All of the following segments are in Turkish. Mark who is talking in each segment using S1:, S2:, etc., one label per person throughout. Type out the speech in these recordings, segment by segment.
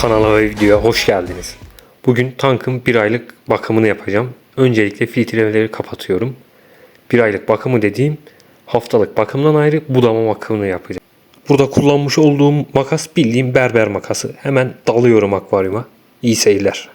S1: Kanala ve videoya hoş geldiniz. Bugün tankın bir aylık bakımını yapacağım. Öncelikle filtreleri kapatıyorum. Bir aylık bakımı dediğim haftalık bakımdan ayrı budama bakımını yapacağım. Burada kullanmış olduğum makas bildiğim berber makası. Hemen dalıyorum akvaryuma. İyi seyirler.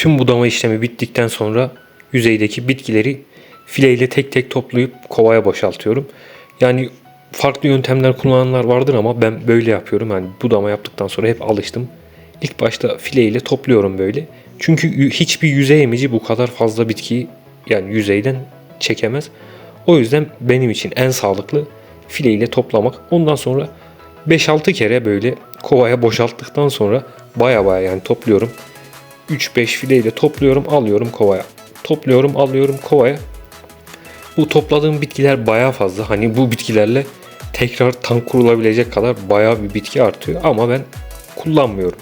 S1: Tüm budama işlemi bittikten sonra yüzeydeki bitkileri fileyle tek tek toplayıp kovaya boşaltıyorum. Yani farklı yöntemler kullananlar vardır ama ben böyle yapıyorum. Yani budama yaptıktan sonra hep alıştım. İlk başta fileyle topluyorum böyle. Çünkü hiçbir yüzey emici bu kadar fazla bitkiyi yani yüzeyden çekemez. O yüzden benim için en sağlıklı fileyle toplamak. Ondan sonra 5-6 kere böyle kovaya boşalttıktan sonra baya baya yani topluyorum. 3-5 fileyle topluyorum alıyorum kovaya. Topluyorum alıyorum kovaya. Bu topladığım bitkiler baya fazla. Hani bu bitkilerle tekrar tank kurulabilecek kadar baya bir bitki artıyor. Ama ben kullanmıyorum.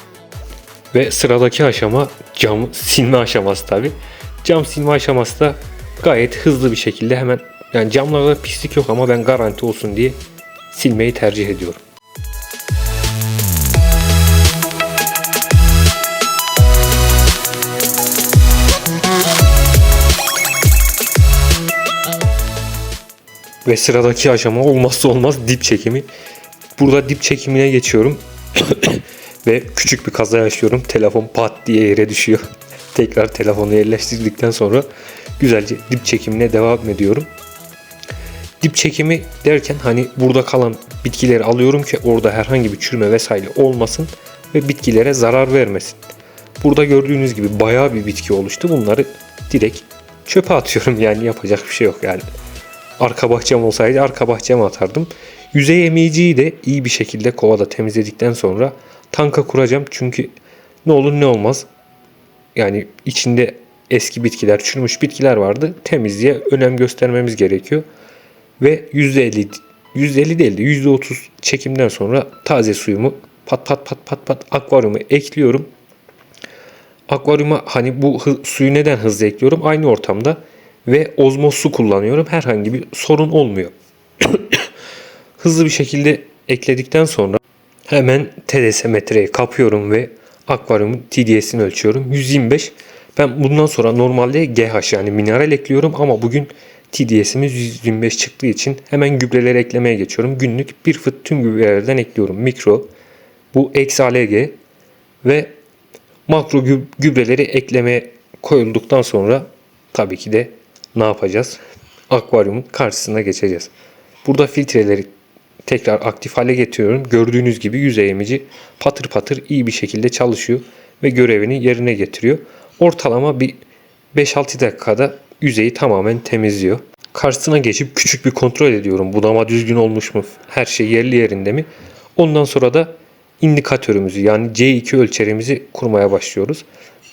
S1: Ve sıradaki aşama cam silme aşaması tabi. Cam silme aşaması da gayet hızlı bir şekilde hemen yani camlarda pislik yok ama ben garanti olsun diye silmeyi tercih ediyorum. Ve sıradaki aşama olmazsa olmaz dip çekimi. Burada dip çekimine geçiyorum. Ve küçük bir kaza yaşıyorum. Telefon pat diye yere düşüyor. Tekrar telefonu yerleştirdikten sonra güzelce dip çekimine devam ediyorum. Dip çekimi derken hani burada kalan bitkileri alıyorum ki orada herhangi bir çürüme vesaire olmasın ve bitkilere zarar vermesin. Burada gördüğünüz gibi bayağı bir bitki oluştu. Bunları direkt çöpe atıyorum yani yapacak bir şey yok yani. Arka bahçem olsaydı arka bahçeme atardım. Yüzey emiciyi de iyi bir şekilde kovada temizledikten sonra tanka kuracağım. Çünkü ne olur ne olmaz. Yani içinde eski bitkiler, çürümüş bitkiler vardı. Temizliğe önem göstermemiz gerekiyor. Ve %50 %50 değil de %30 çekimden sonra taze suyumu pat pat pat pat pat akvaryuma ekliyorum. Akvaryuma hani bu hı- suyu neden hızlı ekliyorum? Aynı ortamda ve ozmoz su kullanıyorum. Herhangi bir sorun olmuyor. hızlı bir şekilde ekledikten sonra hemen TDS metreyi kapıyorum ve akvaryumun TDS'ini ölçüyorum. 125. Ben bundan sonra normalde GH yani mineral ekliyorum ama bugün TDS'imiz 125 çıktığı için hemen gübreleri eklemeye geçiyorum. Günlük bir fıt tüm gübrelerden ekliyorum. Mikro, bu eksi ALG ve makro gü- gübreleri eklemeye koyulduktan sonra tabii ki de ne yapacağız? Akvaryumun karşısına geçeceğiz. Burada filtreleri tekrar aktif hale getiriyorum. Gördüğünüz gibi yüzey emici patır patır iyi bir şekilde çalışıyor ve görevini yerine getiriyor. Ortalama bir 5-6 dakikada yüzeyi tamamen temizliyor. Karşısına geçip küçük bir kontrol ediyorum. Budama düzgün olmuş mu? Her şey yerli yerinde mi? Ondan sonra da indikatörümüzü yani C2 ölçerimizi kurmaya başlıyoruz.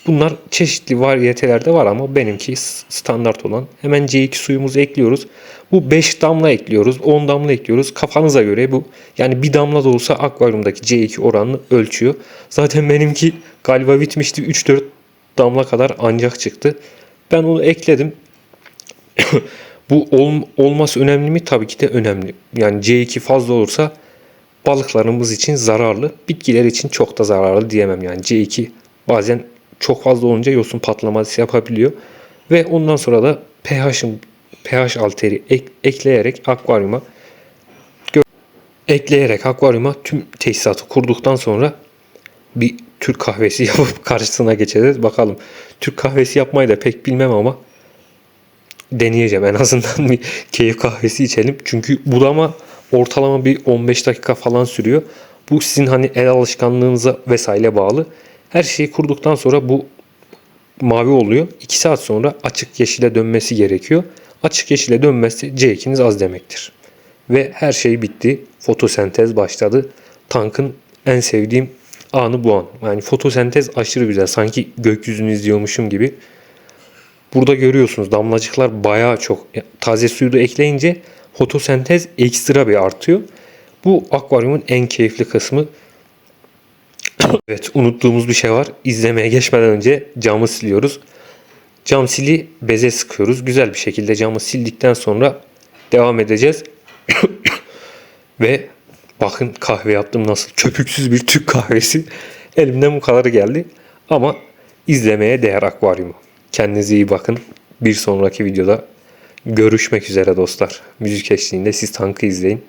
S1: Bunlar çeşitli variyetelerde var ama benimki standart olan. Hemen C2 suyumuzu ekliyoruz. Bu 5 damla ekliyoruz, 10 damla ekliyoruz. Kafanıza göre bu yani bir damla da olsa akvaryumdaki C2 oranını ölçüyor. Zaten benimki galiba bitmişti 3-4 damla kadar ancak çıktı. Ben onu ekledim. bu ol, olması önemli mi? Tabii ki de önemli. Yani C2 fazla olursa balıklarımız için zararlı. Bitkiler için çok da zararlı diyemem. Yani C2 bazen çok fazla olunca yosun patlaması yapabiliyor. Ve ondan sonra da pH'ın pH alteri ek- ekleyerek akvaryuma ekleyerek akvaryuma tüm tesisatı kurduktan sonra bir Türk kahvesi yapıp karşısına geçeceğiz. Bakalım. Türk kahvesi yapmayı da pek bilmem ama deneyeceğim. En azından bir keyif kahvesi içelim. Çünkü budama ortalama bir 15 dakika falan sürüyor. Bu sizin hani el alışkanlığınıza vesaire bağlı. Her şeyi kurduktan sonra bu mavi oluyor. 2 saat sonra açık yeşile dönmesi gerekiyor. Açık yeşile dönmezse C2'niz az demektir. Ve her şey bitti. Fotosentez başladı. Tankın en sevdiğim anı bu an. Yani fotosentez aşırı güzel. Sanki gökyüzünü izliyormuşum gibi. Burada görüyorsunuz damlacıklar bayağı çok. Taze suyu da ekleyince fotosentez ekstra bir artıyor. Bu akvaryumun en keyifli kısmı. evet unuttuğumuz bir şey var. İzlemeye geçmeden önce camı siliyoruz. Cam sili beze sıkıyoruz. Güzel bir şekilde camı sildikten sonra devam edeceğiz. Ve bakın kahve yaptım nasıl. Köpüksüz bir Türk kahvesi. Elimden bu kadarı geldi. Ama izlemeye değer akvaryumu. Kendinize iyi bakın. Bir sonraki videoda görüşmek üzere dostlar. Müzik eşliğinde siz tankı izleyin.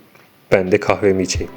S1: Ben de kahvemi içeyim.